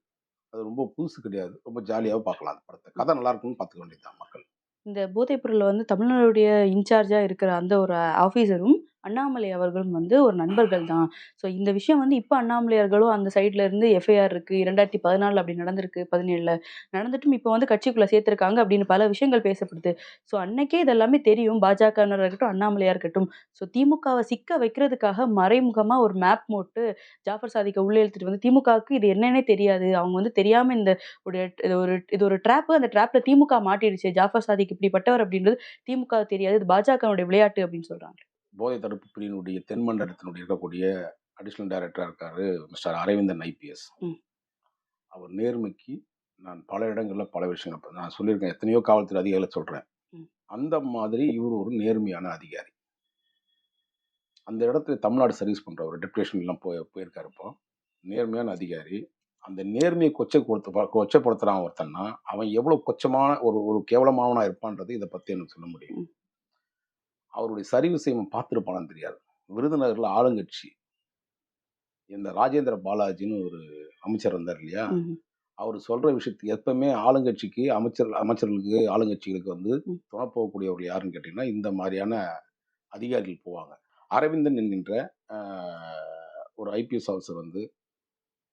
அது ரொம்ப புதுசு கிடையாது. ரொம்ப ஜாலியாக பார்க்கலாம் அந்த படத்தை. கதை நல்லா இருக்குன்னு பார்த்துக்க வேண்டியதுதான் மக்கள். இந்த போதைப்பொருள் வந்து தமிழ்நாடுடைய இன்சார்ஜாக இருக்கிற அந்த ஒரு ஆஃபீஸரும் அண்ணாமலை அவர்களும் வந்து ஒரு நண்பர்கள் தான். ஸோ இந்த விஷயம் வந்து இப்போ அண்ணாமலையார்களும் அந்த சைட்ல இருந்து எஃப்ஐஆர் இருக்கு. 2014 அப்படி நடந்திருக்கு. 17ல நடந்துட்டும் இப்போ வந்து கட்சிக்குள்ள சேர்த்திருக்காங்க அப்படின்னு பல விஷயங்கள் பேசப்படுது. ஸோ அன்னைக்கே இதெல்லாமே தெரியும். பாஜகவினரா இருக்கட்டும், அண்ணாமலையா இருக்கட்டும். ஸோ திமுகவை சிக்க வைக்கிறதுக்காக மறைமுகமா ஒரு மேப் போட்டு ஜாஃபர் சாதிக்க உள்ளே எழுத்துட்டு வந்து திமுகவுக்கு இது என்னன்னே தெரியாது. அவங்க வந்து தெரியாம இந்த ஒரு இது ஒரு இது ஒரு ட்ராப். அந்த ட்ராப்ல திமுக மாட்டிடுச்சு. ஜாஃபர் சாதிக்கு இப்படிப்பட்டவர் அப்படின்றது திமுக தெரியாது. இது பாஜகவுடைய விளையாட்டு அப்படின்னு சொல்றாங்க. போதை தடுப்பு பிரிவினுடைய தென்மண்டலத்தினுடைய இருக்கக்கூடிய அடிஷனல் டைரக்டரா இருக்காரு மிஸ்டர் அரவிந்தன் ஐபிஎஸ். அவர் நேர்மைக்கு நான் பல இடங்கள்ல பல விஷயங்கள் நான் சொல்லியிருக்கேன். எத்தனையோ காவல்துறை அதிகாரிகள சொல்றேன். ம். அந்த மாதிரி இவர் ஒரு நேர்மையான அதிகாரி. அந்த இடத்துல தமிழ்நாடு சர்வீஸ் பண்றவர் டெப்யூட்டேஷன்லாம் போய் போயிருக்காரு இப்போ. நேர்மையான அதிகாரி. அந்த நேர்மையை கொச்சை கொடுத்து கொச்சைப்படுத்துறான் ஒருத்தன்னா, அவன் எவ்வளவு கொச்சமான ஒரு ஒரு கேவலமானவனா இருப்பான்றது இத பத்தி எனக்கு சொல்ல முடியும். அவருடைய சரிவு செய்வன் பார்த்திருப்பானான்னு தெரியாது. விருதுநகர்ல ஆளுங்கட்சி. இந்த ராஜேந்திர பாலாஜின்னு ஒரு அமைச்சர் இருந்தார் இல்லையா? அவரு சொல்ற விஷயத்துக்கு எப்பவுமே ஆளுங்கட்சிக்கு அமைச்சர் அமைச்சர்களுக்கு, ஆளுங்கட்சிகளுக்கு வந்து. துணை போகக்கூடியவர்கள் யாருன்னு கேட்டீங்கன்னா, இந்த மாரியான அதிகாரிகள் போவாங்க. அரவிந்தன் என்கின்ற ஒரு ஐபிஎஸ் ஆஃபீசர் வந்து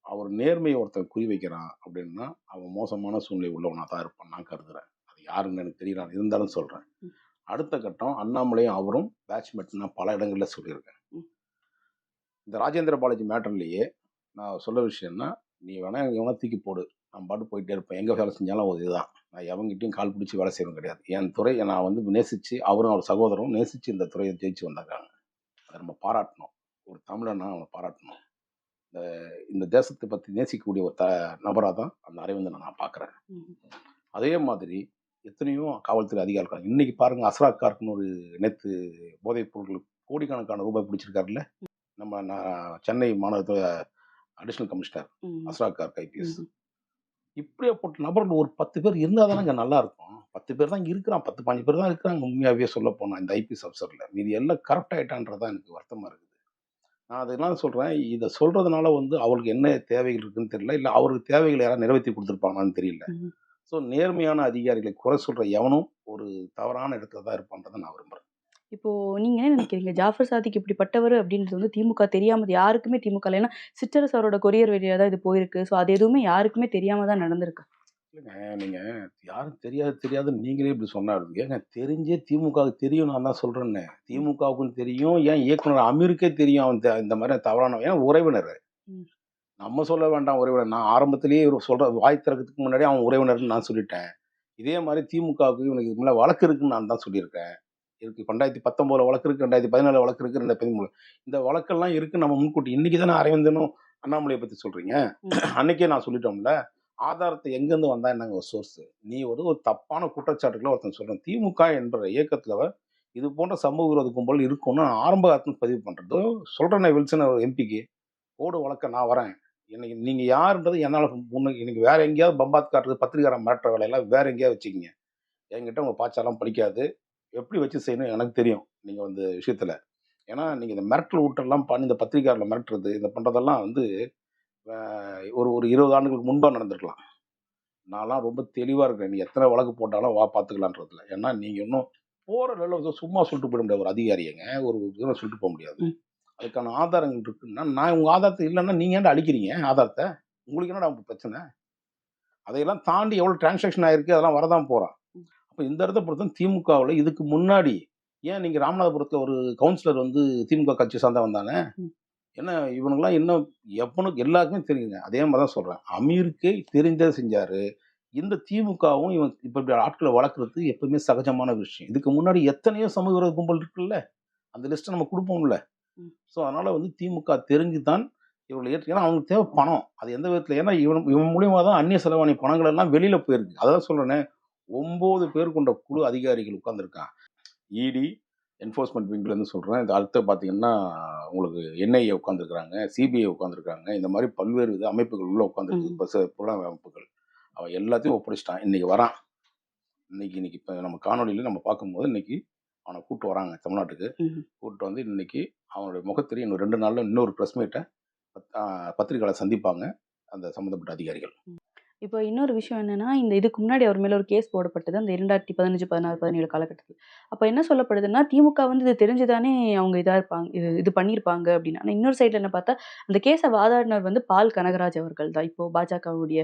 அவர் நேர்மைய ஒருத்தன் குறி வைக்கிறான் அப்படின்னா, அவன் மோசமான சூழ்நிலை உள்ளவனா தான் இருப்பான்னு நான் கருதுறேன். அது யாருன்னு எனக்கு தெரியல. இருந்தாலும் சொல்றேன். அடுத்த கட்டம் அண்ணாமலையும் அவரும் பேட்ச்மேட் நான் பல இடங்கள்ல சொல்லியிருக்கேன். இந்த ராஜேந்திர பாலாஜி மேட்டர்லயே நான் சொல்ல விஷயம்னா, நீ வேணா எவனா தூக்கி போடு. நான் பாட்டுக்கு போயிட்டே இருப்பேன். எங்க வேலை செஞ்சாலும் ஒரு இதுதான். நான் எவன்கிட்டயும் கால் பிடிச்சு வேலை செய்றவன் கிடையாது. என் துறை நான் வந்து நேசிச்சு அவரும் அவர் சகோதரரும் நேசிச்சு இந்த துறைய ஜெயிச்சு வந்திருக்காங்க. அத நம்ம பாராட்டணும். ஒரு தமிழனா அவன பாராட்டணும். இந்த இந்த தேசத்த பத்தி நேசிக்கக்கூடிய ஒரு த நபரா தான் அந்த அரவிந்தன நான் பார்க்குறேன். அதே மாதிரி எத்தனையோ காவல்துறை அதிகாரிகள். இன்னைக்கு பாருங்க அஸ்ராக் கார்க்னு ஒரு நேத்து போதைப் பொருட்கள் கோடிக்கணக்கான ரூபாய் பிடிச்சிருக்காருல்ல. நம்ம நான் சென்னை மாநகரத்துல அடிஷனல் கமிஷனர் ஐபிஎஸ். ம்ஹ்ம். இப்படியாப்பட்ட நபர்கள் ஒரு 10 பேர் இருந்தா தானங்க நல்லா இருக்கும். 10 பேர் தான் இருக்கிறான். 10, 15 பேர் தான் இருக்கிறாங்க உண்மையாவே சொல்லப் போனா இந்த ஐபிஎஸ் ஆஃபீசர்ல. மீதி எல்லாம் கரப்ட் ஆயிட்டான்றது தான் எனக்கு வருத்தமா இருக்குது. நான் அதெல்லாம் சொல்றேன். இத சொல்றதுனால வந்து அவருக்கு என்ன தேவைகள் இருக்குன்னு தெரியல. இல்ல அவருக்கு தேவைகள யாராவது நிறைவேத்தி குடுத்திருப்பாங்களான்னு தெரியல. ஸோ நேர்மையான அதிகாரிகளை குறை சொல்ற எவனும் ஒரு தவறான இடத்துல தான் இருப்பான்றத நான் விரும்புறேன். இப்போ நீங்க என்ன நினைக்கிறீங்க? ஜாஃபர் சாதிக் இப்படிப்பட்டவரு அப்படின்றது வந்து திமுக தெரியாம யாருக்குமே திமுகல ஏன்னா சிற்றரசு அவரோட கொரியர் வழியா தான் இது போயிருக்கு. ஸோ அது எதுவுமே யாருக்குமே தெரியாம தான் நடந்திருக்கு. இல்லங்க நீங்க யாரும் தெரியாது தெரியாதுன்னு நீங்களே இப்படி சொன்னா எப்படி? ஏங்க தெரிஞ்சே திமுகவுக்கு தெரியும் நான் தான் சொல்றேன்னே. திமுகவுக்கும் தெரியும். ஏன் இயக்குனர் அமீருக்கே தெரியும் அவன் இந்த மாரி தவறானவன். ஏன் உறவினர். நம்ம சொல்ல வேண்டாம் உறவினர். நான் ஆரம்பத்திலேயே இவரு சொல்ற வாய் திறக்கிறதுக்கு முன்னாடியே அவன் உறவினர்ன்னு நான் சொல்லிட்டேன். இதே மாரி திமுகவுக்கு இவனுக்கு இதுக்கு மேல வழக்கு இருக்குன்னு நான் தான் சொல்லியிருக்கேன். இருக்கு 2019ல வழக்கு இருக்கு, 2017ல வழக்கு இருக்கு, 2013 இந்த வழக்கெல்லாம் இருக்கு நம்ம முன்கூட்டி இன்னைக்கு தானே அரவிந்தனும் அண்ணாமலைய பத்தி சொல்றீங்க. ம். *clears throat* அன்னைக்கே நான் சொல்லிட்டோம்ல. ஆதாரத்தை எங்கேருந்து வந்தா என்னங்க ஒரு சோர்ஸ்? நீ ஒரு ஒரு தப்பான குற்றச்சாட்டுகள ஒருத்தன் சொல்றான். திமுக என்ற இயக்கத்துல இது போன்ற சமூக விரோத கும்பல் இருக்கும்னு ஆரம்ப காலத்துல பதிவு பண்றது. சொல்றேனே வில்சன் எம்பிக்கு. போடு வழக்க நான் வரேன். இன்னைக்கு நீங்க யாருன்றது என்னால முன்ன இன்னைக்கு வேற எங்கேயாவது பம்பாத் காட்டுறது பத்திரிகாரம் மிரட்டுற வேலையெல்லாம் வேற எங்கேயாவது வச்சுக்கங்க. என்கிட்ட உங்க பாச்சாலாம் படிக்காது எப்படி வச்சு செய்யணும் எனக்கு தெரியும். நீங்க வந்து விஷயத்துல. ஏன்னா நீங்க இந்த மிரட்டல் ஊட்டெல்லாம் பண்ணி இந்த பத்திரிகாரில் மிரட்டுறது, இந்த பண்றதெல்லாம் வந்து ஒரு ஒரு 20 ஆண்டுகளுக்கு முன்பா நடந்திருக்கலாம். நான்லாம் ரொம்ப தெளிவாக இருக்கிறேன். நீ எத்தனை வழக்கு போட்டாலும் வா பார்த்துக்கலான்றதுல. ஏன்னா நீங்கள் இன்னும் போகிற லெவல்ல சும்மா சொல்லிட்டு போயிட முடியாது ஒரு அதிகாரியங்க. ஒரு இதுல சொல்லிட்டு போக முடியாது. அதுக்கான ஆதாரங்கள் இருக்குன்னா, நான் உங்க ஆதாரத்த இல்லன்னா நீங்க ஏன்டா அழிக்கிறீங்க ஆதாரத்த? உங்களுக்கு என்னடா பிரச்சனை? அதையெல்லாம் தாண்டி எவ்வளவு டிரான்சாக்ஷன் ஆயிருக்கு அதெல்லாம் வரதான் போறான். ம். அப்ப இந்த இடத்த பொறுத்தவரைக்கும் திமுகவுல இதுக்கு முன்னாடி ஏன் நீங்க ராமநாதபுரத்துல ஒரு கவுன்சிலர் வந்து திமுக கட்சி சார்ந்தவன் தானே? ம். என்ன இவனுங்கலாம் இன்னும் எவனுக்கு எல்லாருக்குமே தெரியுங்க. அதே மாரி தான் சொல்றேன். அமீருக்கே தெரிஞ்சத செஞ்சாரு. இந்த திமுகவும் இவன் இப்ப இப்படி ஆட்கள வளர்க்கறது எப்பவுமே சகஜமான விஷயம். இதுக்கு முன்னாடி எத்தனையோ சமூக விரோத கும்பல் இருக்குல்ல. அந்த லிஸ்ட்ட நம்ம குடுப்போம்ல. ஸோ அதனால வந்து திமுக தெரிஞ்சு தான் இவங்கள ஏற்று ஏன்னா அவங்களுக்கு தேவை பணம். அது எந்த விதத்துல ஏன்னா இவன் இவன் மூலியமா தான் அந்நிய செலவாணி பணங்கள் எல்லாம் வெளியில போயிருக்கு. அதான் சொல்றேனே 9 பேர் கொண்ட குழு அதிகாரிகள் உட்கார்ந்திருக்கான். இடி, என்ஃபோர்ஸ்மென்ட் விங்ல இருந்து சொல்றேன். இது அடுத்து பார்த்தீங்கன்னா, உங்களுக்கு என்ஐஏ உட்கார்ந்திருக்காங்க, சிபிஐ உட்கார்ந்திருக்காங்க. இந்த மாரி பல்வேறு வித அமைப்புகள் உள்ள. இப்ப ச புலனாய்வு அமைப்புகள். அவன் எல்லாத்தையும் ஒப்படைச்சுட்டான். இன்னைக்கு வரான். இன்னைக்கு இன்னைக்கு இப்ப நம்ம காணொளியில நம்ம பார்க்கும்போது இன்னைக்கு அவன கூட்டு வராங்க தமிழ்நாட்டுக்கு. கூட்டு வந்து இன்னைக்கு அவனுடைய முகத்திரை இன்னும் 2 நாள்ல இன்னொரு பிரஸ் மீட்ட அ பத்திரிக்கையாளர் சந்திப்பாங்க. அந்த சம்பந்தப்பட்ட அதிகாரிகள். இப்போ இன்னொரு விஷயம் என்னன்னா, இந்த இதுக்கு முன்னாடி அவர் மேல ஒரு கேஸ் போடப்பட்டது. அந்த 2015, 16, 17 காலகட்டத்தில. அப்ப என்ன சொல்லப்படுதுன்னா, திமுக வந்து இது தெரிஞ்சு தானே அவங்க இதா இருப்பாங்க இது இது பண்ணியிருப்பாங்க அப்படின்னு. ஆனா இன்னொரு சைட்ல என்ன பார்த்தா, அந்த கேஸ வாதாடினவர் வந்து பால் கனகராஜ் அவர்கள் தான். இப்போ பாஜகவுடைய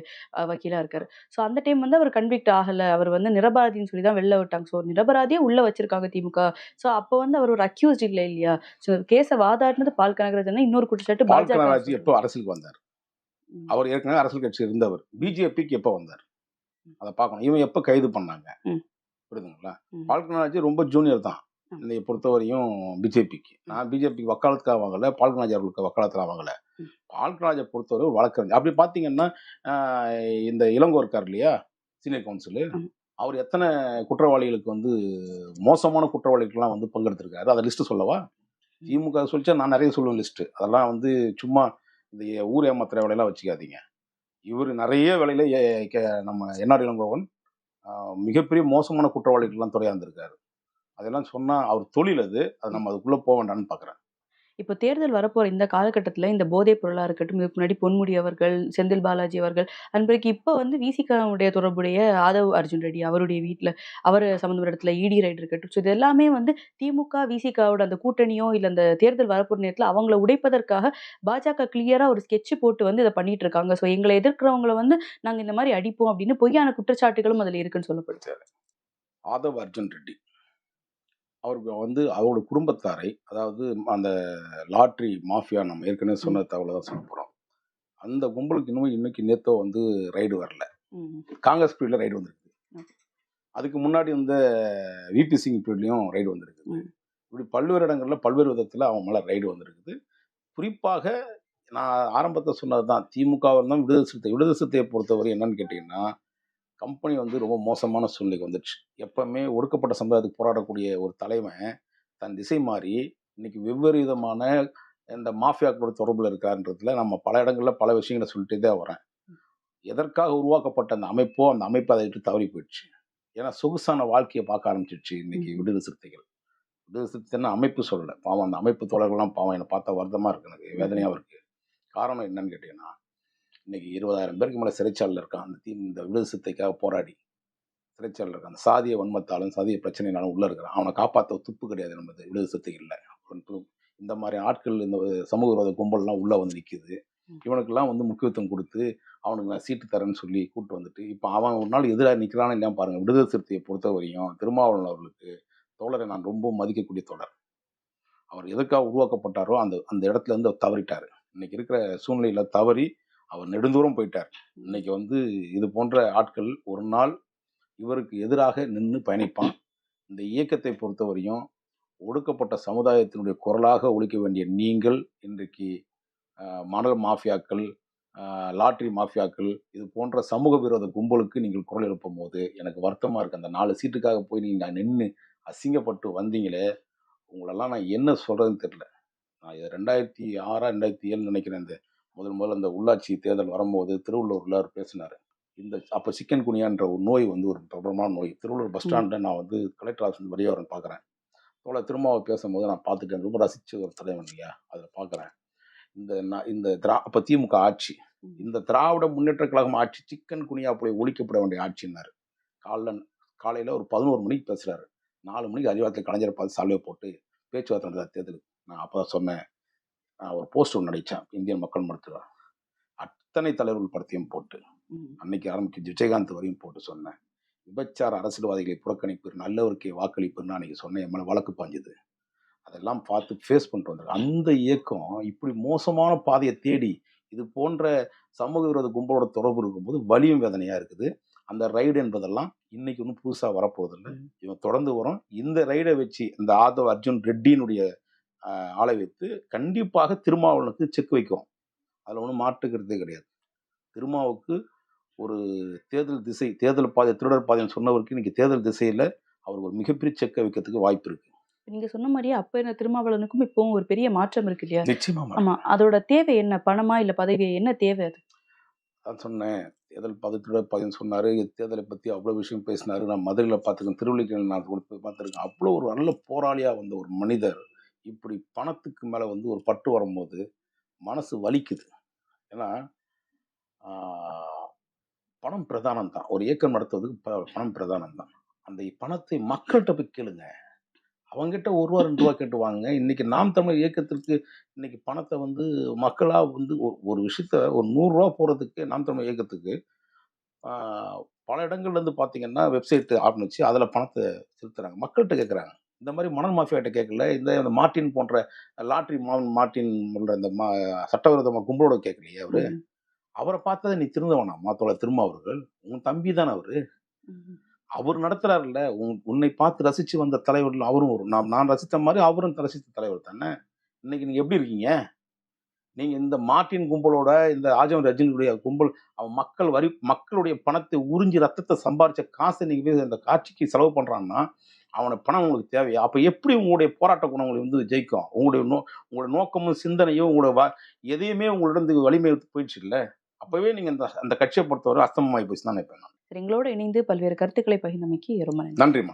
வக்கீலா இருக்காரு. ஸோ அந்த டைம் வந்து அவர் கன்விக்ட் ஆகல. அவர் வந்து நிரபராதின்னு சொல்லி தான் வெளில விட்டாங்க. ஸோ நிரபராதியே உள்ள வச்சிருக்காங்க திமுக. ஸோ அப்போ வந்து அவர் ஒரு அக்யூஸ்ட் இல்ல இல்லையா? ஸோ கேஸ வாதாடினது பால் கனகராஜ்னா இன்னொரு குற்றச்சாட்டு பாஜக கனகராஜ் அரசியலுக்கு வந்தார். அவர் ஏற்கனவே அரசியல் கட்சி இருந்தவர். பிஜேபிக்கு எப்போ வந்தார்? அதை பார்க்கணும் இவன் எப்போ கைது பண்ணாங்க. புரியுதுங்களா? ம். பால் கனகராஜ் ரொம்ப ஜூனியர் தான். இன்னைக்கு பொறுத்தவரையும் பிஜேபிக்கு. நான் பிஜேபிக்கு வக்காலத்துக்காக வாங்கல. பால் கனகராஜ் அவர்களுக்கு வக்காலத்துக்காக வாங்கல. ம். பால் கனகராஜை பொறுத்தவரை வழக்கறிஞர். அப்படி பார்த்தீங்கன்னா இந்த இளங்கோ இருக்கார் இல்லையா? Senior council. அவர் எத்தனை குற்றவாளிகளுக்கு வந்து மோசமான குற்றவாளிகள்லாம் வந்து பங்கெடுத்திருக்காரு? அதை லிஸ்ட் சொல்லவா? திமுக சொல்லிச்சா நான் நிறைய சொல்லுவேன் லிஸ்ட் அதெல்லாம் வந்து சும்மா இந்த ஊர் ஏமாத்துற வேலையெல்லாம் வச்சுக்காதீங்க. இவர் நிறைய வேலையில் ஏ- கே- நம்ம என்ஆர் இளங்கோவன் மிகப்பெரிய மோசமான குற்றவாளிகள்லாம் துறையாந்திருக்காரு அதெல்லாம் சொன்னால் அவர் தொழில் அது அது நம்ம அதுக்குள்ளே போக வேண்டாம்னு பார்க்குறேன் இப்போ தேர்தல் வரப்போகிற இந்த காலகட்டத்தில் இந்த போதைப் பொருளாக இருக்கட்டும், இதுக்கு முன்னாடி பொன்முடி அவர்கள், செந்தில் பாலாஜி அவர்கள், அன்பிற்கு இப்போ வந்து விசிகாவுடைய தொடர்புடைய ஆதவ் அர்ஜுன் ரெட்டி அவருடைய வீட்டில் அவர் சம்மந்தப்பட்ட இடத்துல இடி ரைட் இருக்கட்டும். ஸோ இது எல்லாமே வந்து திமுக, விசிகாவோட அந்த கூட்டணியோ இல்லை அந்த தேர்தல் வரப்போகிற நேரத்தில் அவங்கள உடைப்பதற்காக பாஜக கிளியராக ஒரு ஸ்கெட்ச் போட்டு வந்து இதை பண்ணிட்டு இருக்காங்க. ஸோ எங்களை எதிர்க்கிறவங்களை வந்து நாங்கள் இந்த மாதிரி அடிப்போம் அப்படின்னு பொய்யான குற்றச்சாட்டுகளும் அதில் இருக்குன்னு சொல்லப்படுது. ஆதவ் அர்ஜுன் ரெட்டி அவருக்கு வந்து அவரோட குடும்பத்தாரை அதாவது அந்த லாட்ரி மாஃபியா நம்ம ஏற்கனவே சொன்ன தகவலை தான் சொல்ல போகிறோம் அந்த கும்பலுக்கு இன்னும் இன்னைக்கு நேத்தோ வந்து ரைடு வரல. காங்கிரஸ் பீரியட்ல ரைடு வந்திருக்கு. அதுக்கு முன்னாடி இந்த விபி சிங் பீரியட்லையும் ரைடு வந்திருக்கு ம். இப்படி பல்வேறு இடங்கள்ல பல்வேறு விதத்தில் அவன் மேலே ரைடு வந்திருக்குது குறிப்பாக நான் ஆரம்பத்தை சொன்னது தான் திமுக தான் விடுதலை சிறுத்தை விடுதலை சிறுத்தையை பொறுத்தவரை என்னன்னு கேட்டிங்கன்னா கம்பெனி வந்து ரொம்ப மோசமான சூழ்நிலைக்கு வந்துடுச்சு. எப்பவுமே ஒடுக்கப்பட்ட சமுதாயத்துக்கு போராடக்கூடிய ஒரு தலைவன் தன் திசை மாறி இன்னைக்கு வெவ்வேறு விதமான இந்த மாஃபியாக்களோட தொடர்பில் இருக்கான்றதுல நம்ம பல இடங்கள்ல பல விஷயங்களை சொல்லிட்டே தான் வரேன் எதற்காக உருவாக்கப்பட்ட அந்த அமைப்போ அந்த அமைப்பு அதை விட்டு தவறி போயிடுச்சு. ஏன்னா சொகுசான வாழ்க்கையை பார்க்க ஆரம்பிச்சிடுச்சு இன்னைக்கு. விடுதலை சிறுத்தைகள். விடுதலை சிறுத்தைன்னு அமைப்பு சொல்லலை. பாவம் அந்த அமைப்பு தோழர்கள்லாம் பாவம் என்னை பார்த்தா வருத்தமாக இருக்கு எனக்கு. வேதனையாகவும் இருக்கு. காரணம் என்னன்னு கேட்டீங்கன்னா இன்னைக்கு இருபதாயிரம் பேருக்கு மேலே சிறைச்சாலையில் இருக்கான். அந்த தீ இந்த விடுதலை போராடி சிறைச்சாலையில் இருக்கான். அந்த சாதிய வன்மத்தாலும் சாதிய பிரச்சனைனாலும் உள்ள இருக்கிறான். அவனை காப்பாற்ற துப்பு கிடையாது நம்ம விடுதலை சிறுத்தைகளில். இந்த மாதிரி ஆட்கள் இந்த சமூக விரோத கும்பல்லாம் உள்ள வந்து நிற்குது. இவனுக்கெல்லாம் வந்து முக்கியத்துவம் கொடுத்து அவனுக்கு நான் சீட்டு தரேன்னு சொல்லி கூப்பிட்டு வந்துட்டு இப்போ அவன் ஒரு நாள் எதிராக நிற்கிறான்னு இல்லையா பாருங்க. விடுதலை சிறுத்தையை பொறுத்த வரையும் திருமாவளவன் அவர்களுக்கு தோழரை நான் ரொம்ப மதிக்கக்கூடிய தோழர். அவர் எதுக்காக உருவாக்கப்பட்டாரோ அந்த அந்த இடத்துல இருந்து அவர் தவறிட்டார். இன்னைக்கு இருக்கிற சூழ்நிலையில தவறி அவர் நெடுந்தூரம் போயிட்டார். இன்னைக்கு வந்து இது போன்ற ஆட்கள் ஒரு நாள் இவருக்கு எதிராக நின்று பயணிப்பான். இந்த இயக்கத்தை பொறுத்தவரையும் ஒடுக்கப்பட்ட சமுதாயத்தினுடைய குரலாக ஒழிக்க வேண்டிய நீங்கள் இன்றைக்கு மணல் மாஃபியாக்கள் லாட்ரி மாஃபியாக்கள் இது போன்ற சமூக விரோத கும்பலுக்கு நீங்கள் குரல் எழுப்பும் போது எனக்கு வருத்தமாக இருக்குது அந்த நாலு சீட்டுக்காக போய் நீங்கள் நின்று அசிங்கப்பட்டு வந்தீங்களே உங்களெல்லாம் நான் என்ன சொல்கிறதுன்னு தெரில நான் இது ரெண்டாயிரத்தி ஆறா ரெண்டாயிரத்தி ஏழு நினைக்கிறேன் இந்த முதல் முதல்ல இந்த உள்ளாட்சி தேர்தல் வரும்போது திருவள்ளூரில் அவர் பேசினார். இந்த அப்போ சிக்கன் குனியான்ற ஒரு நோய் வந்து ஒரு பிரபலமான நோய். திருவள்ளூர் பஸ் ஸ்டாண்டில் நான் வந்து கலெக்டர் ஆஃபீஸ் வெளியே வரேன் பார்க்குறேன் தோழர் திருமாவை பேசும்போது நான் பார்த்துட்டேன். ரொம்ப ரசிச்ச ஒரு தலைவன் இல்லையா அதில் பார்க்குறேன் இந்த நான் இந்த திரா அப்போ திமுக ஆட்சி. இந்த திராவிட முன்னேற்ற கழகம் ஆட்சி சிக்கன் குனியா போய் ஒழிக்கப்பட வேண்டிய ஆட்சின்னாரு. காலைல காலையில் ஒரு பதினோரு மணிக்கு பேசுகிறாரு நாலு மணிக்கு அறிவாலயத்தில் கலைஞரை பார்த்து சால்வை போட்டு பேச்சுவார்த்தை நடந்த தேர்தலுக்கு. நான் அப்போ தான் சொன்னேன். ஒரு போஸ்ட் ஒன்று நடித்தேன் இந்தியன் மக்கள் மருத்துவர் அத்தனை தலைவர்கள் படத்தையும் போட்டு. அன்னைக்கு ஆரம்பிச்சு விஜயகாந்த் வரையும் போட்டு சொன்னேன். விபச்சார அரசியல்வாதிகளை புறக்கணிப்பு நல்லவருக்கே வாக்களிப்புன்னு அன்னைக்கு சொன்னேன். என் மேலே வழக்கு பாஞ்சுது. அதெல்லாம் பார்த்து ஃபேஸ் பண்ணிட்டு வந்தாங்க அந்த இயக்கம் இப்படி மோசமான பாதையை தேடி இது போன்ற சமூக விரோத கும்பலோட தொடர்பு இருக்கும்போது வலியும் வேதனையா இருக்குது. அந்த ரைடு என்பதெல்லாம் இன்னைக்கு ஒன்றும் புதுசாக வரப்போவதில்லை. இவன் தொடர்ந்து வரும். இந்த ரைடை வச்சு இந்த ஆதவ் அர்ஜுன் ரெட்டியினுடைய ஆளை வைத்து கண்டிப்பாக திருமாவளவனுக்கு செக் வைக்கும் அதில் ஒன்றும் மாற்றுக்கிறதே கிடையாது திருமாவுக்கு ஒரு தேர்தல் திசை தேர்தல் பாதை திருடர் பாதைன்னு சொன்னவருக்கு இன்னைக்கு தேர்தல் திசையில் அவர் ஒரு மிகப்பெரிய செக்கை வைக்கிறதுக்கு வாய்ப்பு இருக்கு நீங்க சொன்ன மாரியே அப்ப இருந்த திருமாவளவனுக்கும் இப்பவும் ஒரு பெரிய மாற்றம் இருக்கு இல்லையா? நிச்சயமா ஆமா. அதோட தேவை என்ன? பணமா? இல்ல பதவியா? என்ன தேவை அது? நான் சொன்னேன் தேர்தல் பதத்தோட பதின்னு சொன்னாரு தேர்தலை பத்தி அவ்வளோ விஷயம் பேசினாரு நான் மதுரையில் பார்த்துருக்கேன் திருவள்ளிக்கேணியில் நான் கூட போய் பார்த்துருக்கேன் அவ்வளோ ஒரு நல்ல போராளியா வந்த ஒரு மனிதர் இப்படி பணத்துக்கு மேலே வந்து ஒரு பட்டு வரும்போது மனசு வலிக்குது. ஏன்னா பணம் பிரதானம் தான் ஒரு இயக்கம் நடத்துவதுக்கு ப- பணம் பிரதானம் தான் அந்த பணத்தை மக்கள்கிட்ட போய் கேளுங்க. அவங்ககிட்ட ஒரு ரூபா ரெண்டு ரூபா கேட்டு வாங்க இன்னைக்கு நாம் தமிழ் இயக்கத்திற்கு இன்னைக்கு பணத்தை வந்து மக்களாக வந்து ஒரு விஷயத்த ஒரு நூறுரூவா போகிறதுக்கு நாம் தமிழ் இயக்கத்துக்கு பல இடங்கள்லேருந்து பார்த்தீங்கன்னா வெப்சைட்டு வெப்சைட் ஆரம்பிச்சு அதில் பணத்தை செலுத்துகிறாங்க மக்கள்கிட்ட கேட்குறாங்க இந்த மாதிரி மணல் மாஃபியாட்ட கேட்கல இந்த இந்த மார்ட்டின் போன்ற லாட்ரி மார்ட்டின் போன்ற இந்த மா சட்டவிரோத கும்பலோட கேட்கலையே அவரு. அவரை பார்த்ததை நீ திருந்த வேணாம் மாத்தோட திரும்ப அவர்கள். உன் தம்பி தானே அவரு. அவர் நடத்துறாருல்ல. உன்- உன்னை பார்த்து ரசிச்சு வந்த தலைவர்கள் அவரும் ஒரு நான் நான் ரசித்த மாதிரி அவரும் ரசித்த தலைவர் தானே. இன்னைக்கு நீங்க எப்படி இருக்கீங்க? நீங்க இந்த மார்ட்டின் கும்பலோட இந்த ஆஜம் ரஜினியுடைய கும்பல் அவன் மக்கள் வரி மக்களுடைய பணத்தை உறிஞ்சி ரத்தத்தை சம்பாரிச்ச காசை நீங்க அந்த காட்சிக்கு செலவு பண்றான்னா அவனை பணம் உங்களுக்கு தேவையா? அப்ப எப்படி உங்களுடைய போராட்ட குணம் உங்களுக்கு வந்து ஜெயிக்கும்? உங்களுடைய நோ உங்களுடைய நோக்கமும் சிந்தனையும் உங்களுடைய வா- எதையுமே உங்களிடம் வலிமை போயிடுச்சு இல்ல? அப்பவே நீங்க அந்த அந்த கட்சியை பொறுத்தவரை அஸ்தமமாகி போச்சு தான் நினைப்பேன் நான். எங்களோட இணைந்து பல்வேறு கருத்துக்களை பகிர்ந்தமைக்கு ரொம்ப நன்றி. நன்றிம்மா.